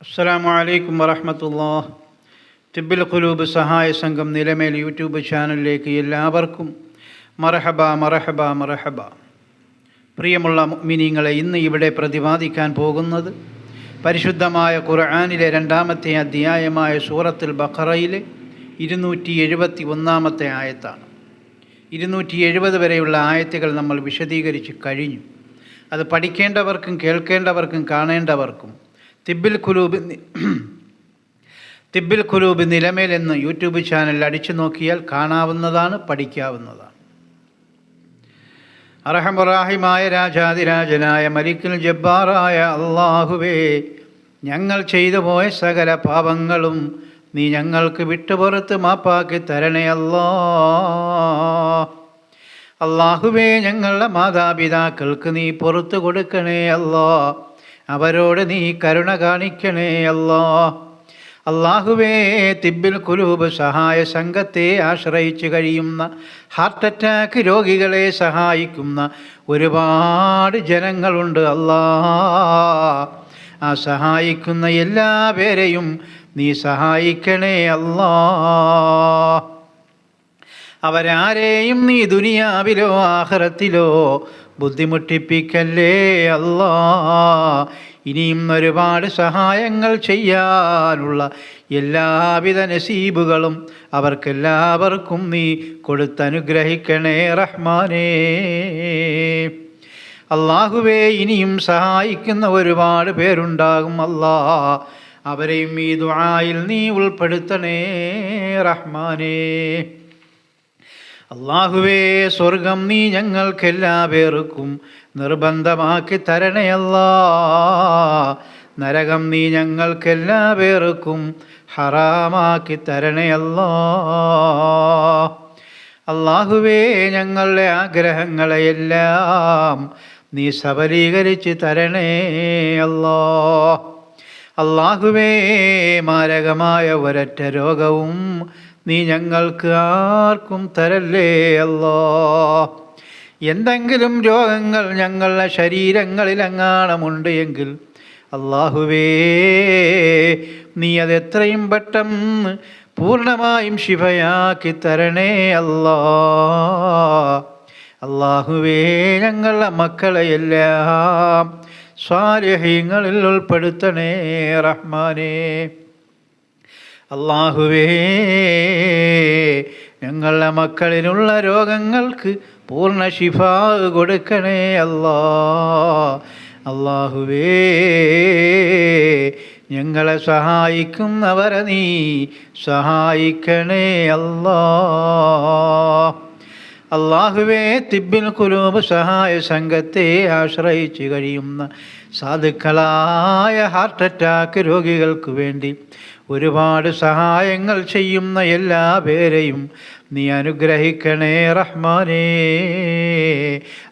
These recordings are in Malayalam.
അസ്സലാമു അലൈക്കും വറഹമത്തുല്ലാ തിബിൽ ഖുലൂബ് സഹായ സംഘം നിലമേൽ യൂട്യൂബ് ചാനലിലേക്ക് എല്ലാവർക്കും മറഹബ മറഹബ മറഹബ പ്രിയമുള്ള മിനിങ്ങളെ ഇന്ന് ഇവിടെ പ്രതിപാദിക്കാൻ പോകുന്നത് പരിശുദ്ധമായ ഖുർആാനിലെ രണ്ടാമത്തെ അധ്യായമായ സൂറത്തുൽ ബഖറയിലെ ഇരുന്നൂറ്റി എഴുപത്തി ഒന്നാമത്തെ ആയത്താണ്. ഇരുന്നൂറ്റി എഴുപത് വരെയുള്ള ആയത്തുകൾ നമ്മൾ വിശദീകരിച്ച് കഴിഞ്ഞു. അത് പഠിക്കേണ്ടവർക്കും കേൾക്കേണ്ടവർക്കും കാണേണ്ടവർക്കും തിബിൽ കുലൂബ് തിബിൽ കുലൂബ് നിലമേൽ എന്ന് യൂട്യൂബ് ചാനൽ അടിച്ചു നോക്കിയാൽ കാണാവുന്നതാണ് പഠിക്കാവുന്നതാണ്. അറഹമുറാഹിമായ രാജാതിരാജനായ മലിക്കുൽ ജബ്ബാറായ അള്ളാഹുവേ ഞങ്ങൾ ചെയ്തു പോയ സകല പാപങ്ങളും നീ ഞങ്ങൾക്ക് വിട്ടുപുറത്ത് മാപ്പാക്കി തരണേ അല്ലോ. അള്ളാഹുവേ ഞങ്ങളുടെ മാതാപിതാക്കൾക്ക് നീ പുറത്തു കൊടുക്കണേ അല്ലാ. അവരോട് നീ കരുണ കാണിക്കണേ അല്ലോ. അള്ളാഹുവേ തിബിൽ കുലൂബ് സഹായ സംഘത്തെ ആശ്രയിച്ച് കഴിയുന്ന ഹാർട്ട് അറ്റാക്ക് രോഗികളെ സഹായിക്കുന്ന ഒരുപാട് ജനങ്ങളുണ്ട് അല്ലാ. ആ സഹായിക്കുന്ന എല്ലാ പേരെയും നീ സഹായിക്കണേ അല്ലാ. അവരാരെയും നീ ദുനിയാവിലോ ആഹ്റത്തിലോ ബുദ്ധിമുട്ടിപ്പിക്കല്ലേ അല്ലാ. ഇനിയും ഒരുപാട് സഹായങ്ങൾ ചെയ്യാനുള്ള എല്ലാവിധ നസീബുകളും അവർക്കെല്ലാവർക്കും നീ കൊടുത്തനുഗ്രഹിക്കണേ റഹ്മാനേ. അള്ളാഹുവേ ഇനിയും സഹായിക്കുന്ന ഒരുപാട് പേരുണ്ടാകും അല്ലാ. അവരെയും ഈ ദുആയിൽ നീ ഉൾപ്പെടുത്തണേ റഹ്മാനേ. അള്ളാഹുവേ സ്വർഗം നീ ഞങ്ങൾക്കെല്ലാ പേർക്കും നിർബന്ധമാക്കി തരണയല്ലാ നരകം നീ ഞങ്ങൾക്കെല്ലാ പേർക്കും ഹറാമാക്കി തരണയല്ല അള്ളാഹുവേ ഞങ്ങളുടെ ആഗ്രഹങ്ങളെയെല്ലാം നീ സബലീകരിച്ച് തരണേ അല്ലോ. അള്ളാഹുവേ മാരകമായ ഒരൊറ്റ രോഗവും നീ ഞങ്ങൾക്ക് ആർക്കും തരല്ലേ അല്ലോ? എന്തെങ്കിലും രോഗങ്ങൾ ഞങ്ങളുടെ ശരീരങ്ങളിലെങ്ങാണമുണ്ട് എങ്കിൽ അള്ളാഹുവേ നീ അതെത്രയും പെട്ടെന്ന് പൂർണമായും ശിവയാക്കി തരണേ അല്ലാ. അള്ളാഹുവേ ഞങ്ങളുടെ മക്കളെയെല്ലാം സ്വാരഹ്യങ്ങളിൽ ഉൾപ്പെടുത്തണേ റഹ്മാനേ. അള്ളാഹുവേ ഞങ്ങളുടെ മക്കളിലുള്ള രോഗങ്ങൾക്ക് പൂർണ ശിഫ കൊടുക്കണേ അല്ലാ. അള്ളാഹുവേ ഞങ്ങളെ സഹായിക്കുന്നവരെ നീ സഹായിക്കണേ അല്ലാ. അള്ളാഹുവേ തിബിൻ കുലൂബ് സഹായ സംഘത്തെ ആശ്രയിച്ച് കഴിയുന്ന സാധുക്കളായ ഹാർട്ട് അറ്റാക്ക് രോഗികൾക്ക് വേണ്ടി ഒരുപാട് സഹായങ്ങൾ ചെയ്യുന്ന എല്ലാ പേരെയും നീ അനുഗ്രഹിക്കണേ റഹ്മാനേ.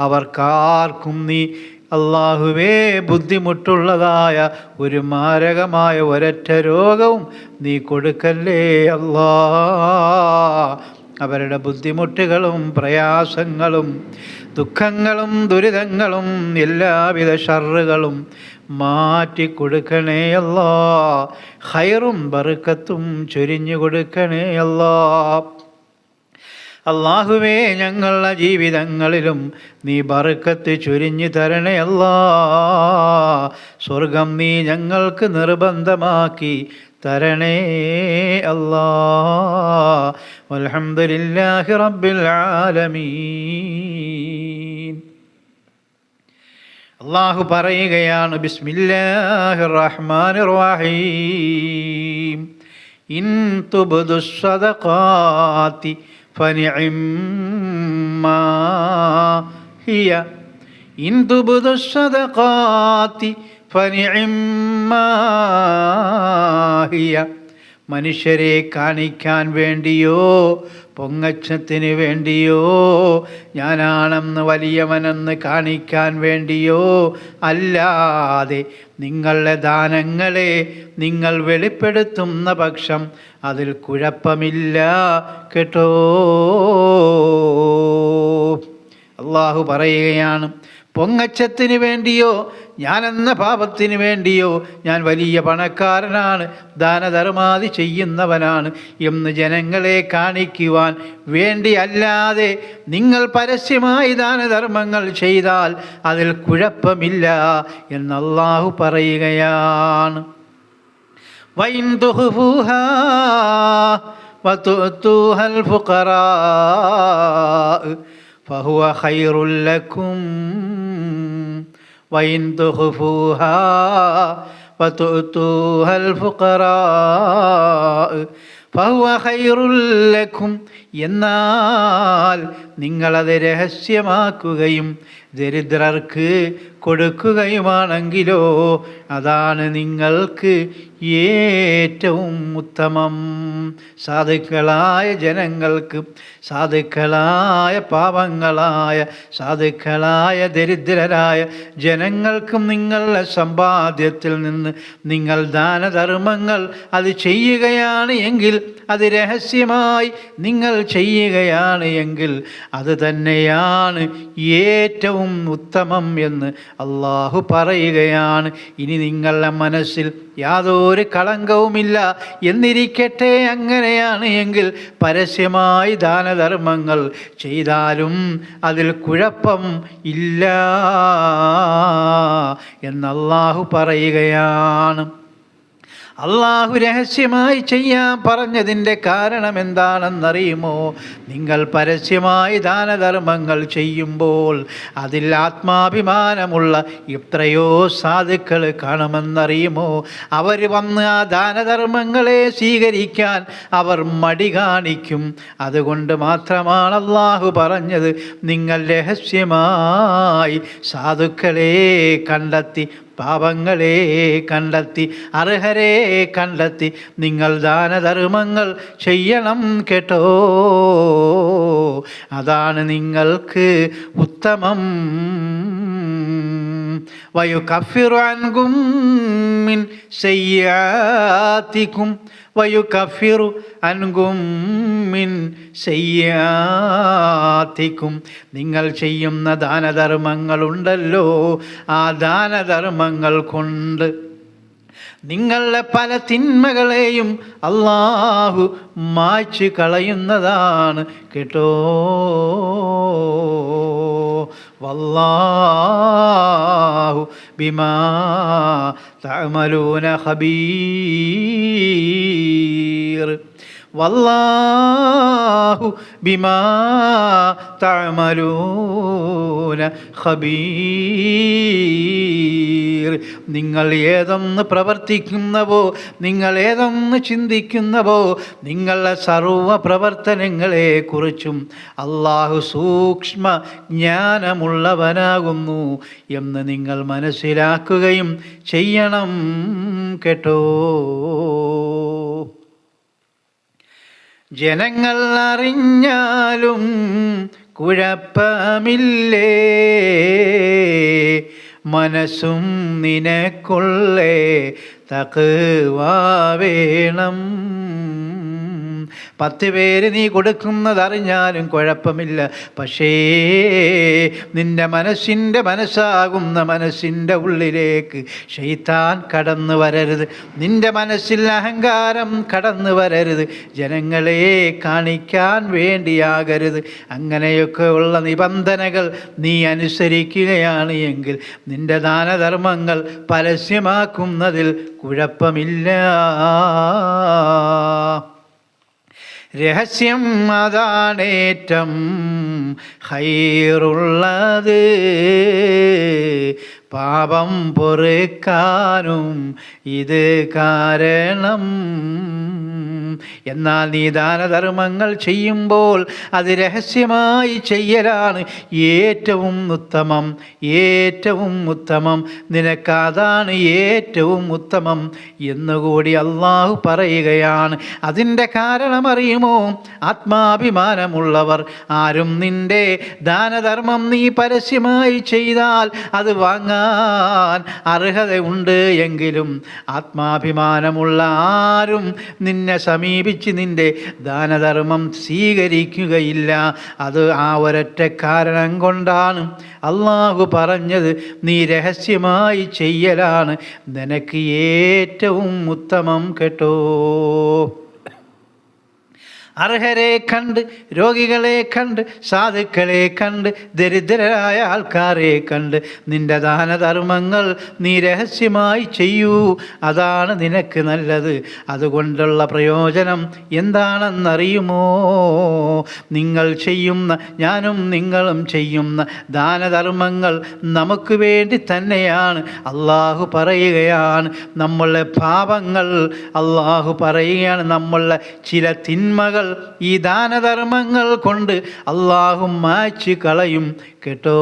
അവർക്കാർക്കും നീ അള്ളാഹുവേ ബുദ്ധിമുട്ടുള്ളതായ ഒരു മാരകമായ ഒരൊറ്റ രോഗവും നീ കൊടുക്കല്ലേ അല്ലാ. അവരുടെ ബുദ്ധിമുട്ടുകളും പ്രയാസങ്ങളും ദുഃഖങ്ങളും ദുരിതങ്ങളും എല്ലാവിധ ഷറുകളും മാറ്റി കൊടുക്കണേ അല്ലാ. ഹൈറും ബറുക്കത്തും ചൊരിഞ്ഞു കൊടുക്കണേ അല്ലാ. അള്ളാഹുവേ ഞങ്ങളുടെ ജീവിതങ്ങളിലും നീ ബറുക്കത്ത് ചൊരിഞ്ഞു തരണേ അല്ലാ. സ്വർഗം നീ ഞങ്ങൾക്ക് നിർബന്ധമാക്കി തരണേ അല്ലാ. അൽഹംദുലില്ലാഹി റബ്ബിൽ ആലമീൻ. അള്ളാഹു പറയുകയാണ് ബിസ്മില്ലാഹി റഹ്മാൻ റഹീം. ഇൻ തുബ്ദു സദഖാതി ഫനിഇമ്മാ ഹിയ. ഇൻ തുബ്ദു സദഖാതി ഫനിഇമ്മാ ഹിയ. മനുഷ്യരെ കാണിക്കാൻ വേണ്ടിയോ? പൊങ്ങച്ചത്തിന് വേണ്ടിയോ? ഞാനാണെന്ന് വലിയവനെന്ന് കാണിക്കാൻ വേണ്ടിയോ? അല്ലാതെ നിങ്ങളുടെ ദാനങ്ങളെ നിങ്ങൾ വെളിപ്പെടുത്തുന്ന പക്ഷം അതിൽ കുഴപ്പമില്ല കേട്ടോ? അള്ളാഹു പറയുകയാണ് പൊങ്ങച്ചത്തിന് വേണ്ടിയോ ഞാനെന്ന പാപത്തിന് വേണ്ടിയോ ഞാൻ വലിയ പണക്കാരനാണ് ദാനധർമാതി ചെയ്യുന്നവനാണ് എന്ന് ജനങ്ങളെ കാണിക്കുവാൻ വേണ്ടിയല്ലാതെ നിങ്ങൾ പരസ്യമായി ദാനധർമ്മങ്ങൾ ചെയ്താൽ അതിൽ കുഴപ്പമില്ല എന്ന് അള്ളാഹു പറയുകയാണ് وإن تخفوها وتؤتوها الفقراء فهو خير لكم وإن تخفوها وتؤتوها الفقراء فهو خير لكم എന്നാൽ നിങ്ങളത് രഹസ്യമാക്കുകയും ദരിദ്രർക്ക് കൊടുക്കുകയുമാണെങ്കിലോ അതാണ് നിങ്ങൾക്ക് ഏറ്റവും ഉത്തമം. സാധുക്കളായ ജനങ്ങൾക്ക് സാധുക്കളായ പാപങ്ങളായ സാധുക്കളായ ദരിദ്രരായ ജനങ്ങൾക്കും നിങ്ങളുടെ സമ്പാദ്യത്തിൽ നിന്ന് നിങ്ങൾ ദാനധർമ്മങ്ങൾ അത് ചെയ്യുകയാണ് എങ്കിൽ അത് രഹസ്യമായി നിങ്ങൾ ചെയ്യുകയാണ് എങ്കിൽ അത് തന്നെയാണ് ഏറ്റവും ഉത്തമം എന്ന് അള്ളാഹു പറയുകയാണ്. ഇനി നിങ്ങളുടെ മനസ്സിൽ യാതൊരു കളങ്കവുമില്ല. എന്നിരിക്കട്ടെ അങ്ങനെയാണ് എങ്കിൽ പരസ്യമായി ദാനധർമ്മങ്ങൾ ചെയ്താലും അതിൽ കുഴപ്പം ഇല്ല എന്നല്ലാഹു പറയുകയാണ്. അള്ളാഹു രഹസ്യമായി ചെയ്യാൻ പറഞ്ഞതിന്റെ കാരണം എന്താണെന്നറിയുമോ നിങ്ങൾ പരസ്യമായി ദാനധർമ്മങ്ങൾ ചെയ്യുമ്പോൾ അതിൽ ആത്മാഭിമാനമുള്ള എത്രയോ സാധുക്കൾ കാണുമെന്നറിയുമോ? അവർ വന്ന് ആ ദാനധർമ്മങ്ങളെ സ്വീകരിക്കാൻ അവർ മടി കാണിക്കും. അതുകൊണ്ട് മാത്രമാണ് അള്ളാഹു പറഞ്ഞത് നിങ്ങൾ രഹസ്യമായി സാധുക്കളെ കണ്ടെത്തി പാപങ്ങളെ കണ്ടെത്തി അർഹരെ കണ്ടെത്തി നിങ്ങൾ ദാനധർമ്മങ്ങൾ ചെയ്യണം കേട്ടോ. അതാണ് നിങ്ങൾക്ക് ഉത്തമം. വയുകഫിറു അൻകും മിൻ സയ്യാത്തിക്കും. വയുകഫിറു അൻകും മിൻ സയ്യാത്തിക്കും. നിങ്ങൾ ചെയ്യുന്ന ദാനധർമ്മങ്ങളുണ്ടല്ലോ. ആ ദാനധർമ്മങ്ങൾ കൊണ്ട് നിങ്ങളുടെ പല തിന്മകളെയും അള്ളാഹു മായ്ച്ച് കളയുന്നതാണ് കേട്ടോ. വല്ലാഹു ബിമാ തമലൂന ഖബീർ. വല്ലാഹു ബിമാ തമലൂന തഅമലൂന നിങ്ങൾ ഏതെന്ന് പ്രവർത്തിക്കുന്നവോ നിങ്ങൾ ഏതെന്ന് ചിന്തിക്കുന്നവോ നിങ്ങളുടെ സർവ പ്രവർത്തനങ്ങളെ കുറിച്ചും അള്ളാഹു സൂക്ഷ്മ ജ്ഞാനമുള്ളവനാകുന്നു എന്ന് നിങ്ങൾ മനസ്സിലാക്കുകയും ചെയ്യണം കേട്ടോ. ജനങ്ങൾ അറിഞ്ഞാലും കുഴപ്പമില്ലേ? മനസ്സും നിനക്കുള്ളേ തക്കുവാ വേണം. പത്ത് പേര് നീ കൊടുക്കുന്നതറിഞ്ഞാലും കുഴപ്പമില്ല. പക്ഷേ നിന്റെ മനസ്സിന്റെ മനസ്സാകുന്ന മനസ്സിന്റെ ഉള്ളിലേക്ക് ഷെയ്ത്താൻ കടന്നു വരരുത്. നിന്റെ മനസ്സിൽ അഹങ്കാരം കടന്നു വരരുത്. ജനങ്ങളെ കാണിക്കാൻ വേണ്ടിയാകരുത്. അങ്ങനെയൊക്കെ ഉള്ള നിബന്ധനകൾ നീ അനുസരിക്കുകയാണ് എങ്കിൽ നിന്റെ ദാനധർമ്മങ്ങൾ പരസ്യമാക്കുന്നതിൽ കുഴപ്പമില്ല. രഹസ്യം അതാണേറ്റം ഹൈറുള്ളത്. പാപം പൊറുക്കാനും ഇത് കാരണം. എന്നാൽ നീ ദാനധർമ്മങ്ങൾ ചെയ്യുമ്പോൾ അത് രഹസ്യമായി ചെയ്യലാണ്. ഏറ്റവും ഉത്തമം ഏറ്റവും ഉത്തമം. നിനക്കതാണ് ഏറ്റവും ഉത്തമം എന്നുകൂടി അള്ളാഹു പറയുകയാണ്. അതിന്റെ കാരണമറിയുമോ? ആത്മാഭിമാനമുള്ളവർ. ആരും നിന്റെ ദാനധർമ്മം നീ പരസ്യമായി ചെയ്താൽ അത് വാങ്ങാൻ അർഹതയുണ്ട് എങ്കിലും ആത്മാഭിമാനമുള്ള ആരും നിന്നെ സമീപിച്ച് നിന്റെ ദാനധർമ്മം സ്വീകരിക്കുകയില്ല. അത് ആ ഒരൊറ്റ കാരണം കൊണ്ടാണ് അള്ളാഹു പറഞ്ഞത്. നീ രഹസ്യമായി ചെയ്യലാണ്. നിനക്ക് ഏറ്റവും ഉത്തമം കേട്ടോ. അർഹരെ കണ്ട് രോഗികളെ കണ്ട് സാധുക്കളെ കണ്ട് ദരിദ്രരായ ആൾക്കാരെ കണ്ട്. നിന്റെ ദാനധർമ്മങ്ങൾ നീ രഹസ്യമായി ചെയ്യൂ. അതാണ് നിനക്ക് നല്ലത്. അതുകൊണ്ടുള്ള പ്രയോജനം എന്താണെന്നറിയുമോ? നിങ്ങൾ ചെയ്യുന്ന ഞാനും നിങ്ങളും ചെയ്യുന്ന ദാനധർമ്മങ്ങൾ നമുക്ക് വേണ്ടി തന്നെയാണ്. അള്ളാഹു പറയുകയാണ് നമ്മളുടെ പാപങ്ങൾ അള്ളാഹു പറയുകയാണ് നമ്മളുടെ ചില തിന്മകൾ ഈ ദാനധർമ്മങ്ങൾ കൊണ്ട് അള്ളാഹും മായ്ച്ച് കളയും കേട്ടോ?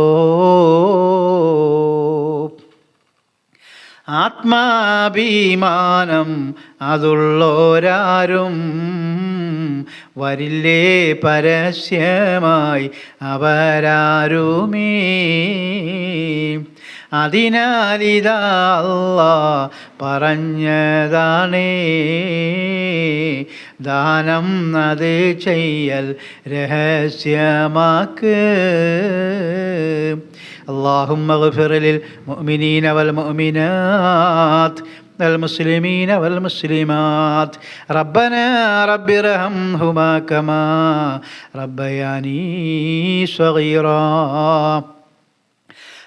ആത്മാഭിമാനം അതുള്ളോരാരും വരില്ലേ പരസ്യമായി അവരാരുമേ? അതിനാലിതാ അല്ലാ പറഞ്ഞതാണേ ദാനം അത് ചെയ്യൽ രഹസ്യമാക്ക് اللهم اغفر للمؤمنين والمؤمنات المسلمين والمسلمات ربنا رب ارحمهما كما ربياني صغيرا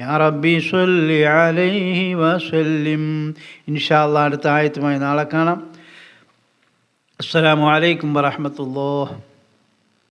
യാ റബ്ബി സല്ലി അലൈഹി വസല്ലിം. ഇൻഷാ അല്ലാഹ് അടുത്ത ആയത്തുമായി നാളെ കാണാം. അസ്സലാമു അലൈക്കും വറഹ്മത്തുള്ളാഹി.